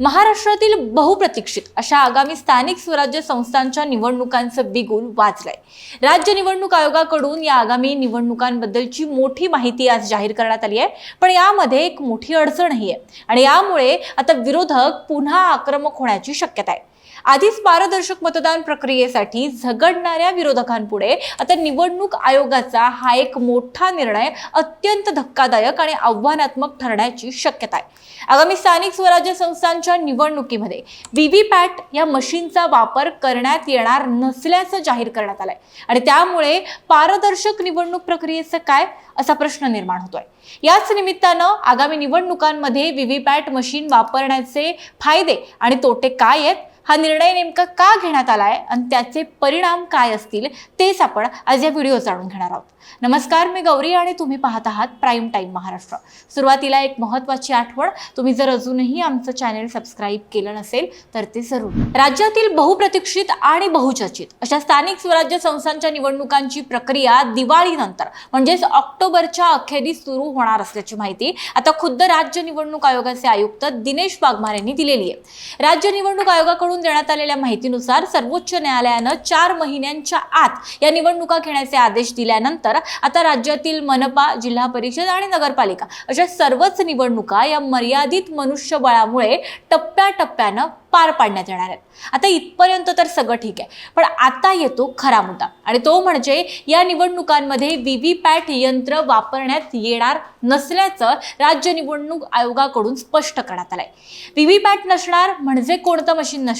महाराष्ट्रातील बहुप्रतीक्षित अशा आगामी स्थानिक स्वराज्य संस्थांच्या निवडणुकांचं बिगुल वाजलंय. राज्य निवडणूक आयोगाकडून या आगामी निवडणुकांबद्दलची मोठी माहिती आज जाहीर करण्यात आली आहे. पण यामध्ये एक मोठी अडचणही आहे आणि यामुळे आता विरोधक पुन्हा आक्रमक होण्याची शक्यता आहे. आधीच पारदर्शक मतदान प्रक्रियेसाठी झगडणाऱ्या विरोधकांपुढे आता निवडणूक आयोगाचा हा एक मोठा निर्णय अत्यंत धक्कादायक आणि आव्हानात्मक ठरण्याची शक्यता आहे. आगामी स्थानिक स्वराज्य संस्थांच्या निवडणुकीमध्ये व्हीव्हीपॅट या मशीनचा वापर करण्यात येणार नसल्याचं जाहीर करण्यात आलंय. आणि त्यामुळे पारदर्शक निवडणूक प्रक्रियेचं काय असा प्रश्न निर्माण होतोय. याच निमित्तानं आगामी निवडणुकांमध्ये व्हीव्हीपॅट मशीन वापरण्याचे फायदे आणि तोटे काय आहेत हा निर्णय नेमका का घेण्यात आला आहे आणि त्याचे परिणाम काय असतील तेच आपण आज या व्हिडिओ जाणून घेणार आहोत. नमस्कार मी गौरी आणि तुम्ही पाहत आहात प्राईम टाईम महाराष्ट्र. सुरुवातीला एक महत्त्वाची आठवण तुम्ही जर अजूनही आमचं चॅनेल सबस्क्राईब केलं नसेल तर ते जरूर. राज्यातील बहुप्रतीक्षित आणि बहुचर्चित अशा स्थानिक स्वराज्य संस्थांच्या निवडणुकांची प्रक्रिया दिवाळीनंतर म्हणजेच ऑक्टोबरच्या अखेरीस सुरू होणार असल्याची माहिती आता खुद्द राज्य निवडणूक आयोगाचे आयुक्त दिनेश वाघमार यांनी दिलेली आहे. राज्य निवडणूक आयोगाकडून देण्यात आलेल्या माहितीनुसार सर्वोच्च न्यायालयानं चार महिन्यांच्या आत या निवडणुका घेण्याचे आदेश दिल्यानंतर आता राज्यातील मनपा जिल्हा परिषद आणि नगरपालिका अशा सर्वच निवडणुका या मर्यादित मनुष्यबळामुळे टप्प्याटप्प्यानं पार पाडण्यात येणार आहेत. आता इथपर्यंत तर सगळं ठीक आहे पण आता येतो खरा मुद्दा आणि तो म्हणजे या निवडणुकांमध्ये व्हीव्हीपॅट यंत्र वापरण्यात येणार नसल्याचं राज्य निवडणूक आयोगाकडून स्पष्ट करण्यात आलंय. पॅट नसणार म्हणजे कोणतं मशीन नसणार?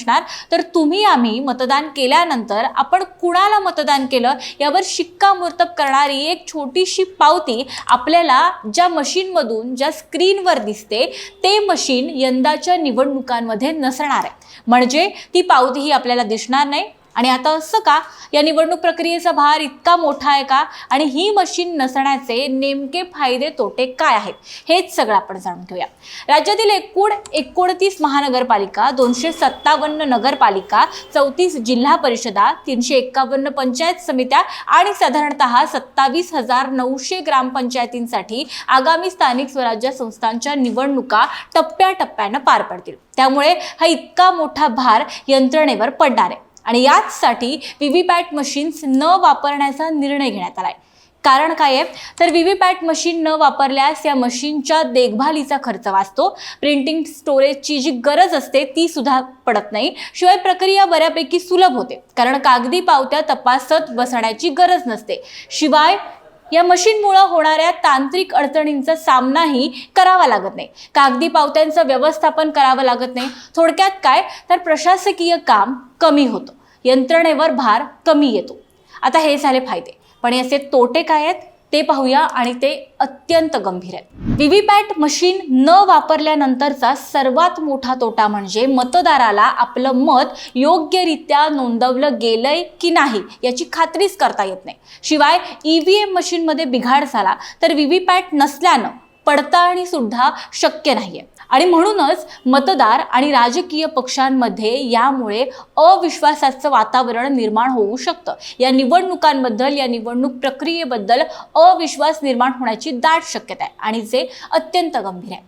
तर तुम्ही आम्ही मतदान केल्यानंतर आपण कुणाला मतदान केलं यावर शिक्कामोर्तब करणारी एक छोटीशी पावती आपल्याला ज्या मशीनमधून ज्या स्क्रीनवर दिसते ते मशीन यंदाच्या निवडणुकांमध्ये नसणार आहे. म्हणजे ती पावती ही आपल्याला दिसणार नाही. आणि आता असं का? या निवडणूक प्रक्रियेचा भार इतका मोठा आहे का? आणि ही मशीन नसण्याचे नेमके फायदे तोटे काय आहेत? हेच सगळं आपण जाणून घेऊया. राज्यातील एकूण एकोणतीस महानगरपालिका दोनशे सत्तावन्न नगरपालिका चौतीस जिल्हा परिषदा तीनशे एक्कावन्न पंचायत समित्या आणि साधारणतः सत्तावीस हजार नऊशे ग्रामपंचायतींसाठी आगामी स्थानिक स्वराज्य संस्थांच्या निवडणुका टप्प्याटप्प्यानं पार पडतील. त्यामुळे हा इतका मोठा भार यंत्रणेवर पडणार आहे. आणि याचसाठी व्हीव्हीपॅट मशीन्स न वापरण्याचा निर्णय घेण्यात आला आहे कारण काय आहे? तर व्हीव्हीपॅट मशीन न वापरल्यास या मशीनच्या देखभालीचा खर्च वाचतो. प्रिंटिंग स्टोरेजची जी गरज असते ती सुद्धा पडत नाही. शिवाय प्रक्रिया बऱ्यापैकी सुलभ होते. कारण कागदी पावत्या तपासत बसण्याची गरज नसते. शिवाय या मशीनमुळं होणाऱ्या तांत्रिक अडचणींचा सामनाही करावा लागत नाही. कागदी पावत्यांचं व्यवस्थापन करावं लागत नाही. थोडक्यात काय? तर प्रशासकीय काम कमी होतं. यंत्रणेवर भार कमी येतो. आता हे झाले फायदे. पण याचे तोटे काय आहेत? ते पाहूया आणि ते अत्यंत गंभीर आहेत. व्हीव्हीपॅट मशीन न वापरल्यानंतरचा सर्वात मोठा तोटा म्हणजे मतदाराला आपलं मत योग्यरित्या नोंदवलं गेलंय की नाही याची खात्रीच करता येत नाही. शिवाय ई व्ही एम मशीनमध्ये बिघाड झाला तर व्हीव्हीपॅट नसल्यानं पडताळणी सुद्धा शक्य नाहीये. आणि म्हणूनच मतदार आणि राजकीय पक्षांमध्ये यामुळे अविश्वासाचं वातावरण निर्माण होऊ शकतं. या निवडणुकांबद्दल या निवडणूक प्रक्रियेबद्दल अविश्वास निर्माण होण्याची दाट शक्यता आहे आणि जे अत्यंत गंभीर आहे.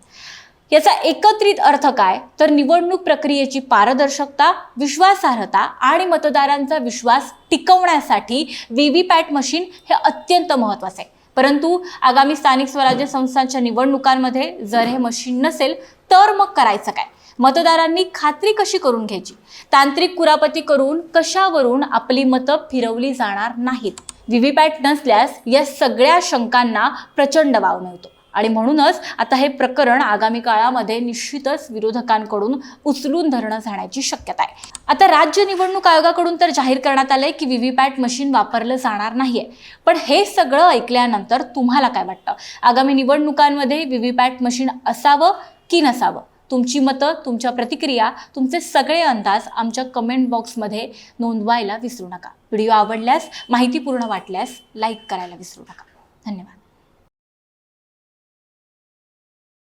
याचा एकत्रित अर्थ काय? तर निवडणूक प्रक्रियेची पारदर्शकता विश्वासार्हता आणि मतदारांचा विश्वास टिकवण्यासाठी व्हीव्हीपॅट मशीन हे अत्यंत महत्त्वाचं आहे. परंतु आगामी स्थानिक स्वराज्य संस्थांच्या निवडणुकांमध्ये जर हे मशीन नसेल तर मग करायचं काय? मतदारांनी खात्री कशी करून घ्यायची? तांत्रिक कुरापती करून कशावरून आपली मतं फिरवली जाणार नाहीत? व्हीव्हीपॅट नसल्यास या सगळ्या शंकांना प्रचंड वाव मिळतो. आणि म्हणूनच आता हे प्रकरण आगामी काळामध्ये निश्चितच विरोधकांकडून उचलून धरणं जाण्याची शक्यता आहे. आता राज्य निवडणूक आयोगाकडून तर जाहीर करण्यात आलंय की व्हीव्हीपॅट मशीन वापरलं जाणार नाहीये. पण हे सगळं ऐकल्यानंतर तुम्हाला काय वाटतं? आगामी निवडणुकांमध्ये व्हीव्हीपॅट मशीन असावं की नसावं? तुमची मतं तुमच्या प्रतिक्रिया तुमचे सगळे अंदाज आमच्या कमेंट बॉक्समध्ये नोंदवायला विसरू नका. व्हिडिओ आवडल्यास माहितीपूर्ण वाटल्यास लाईक करायला विसरू नका. धन्यवाद.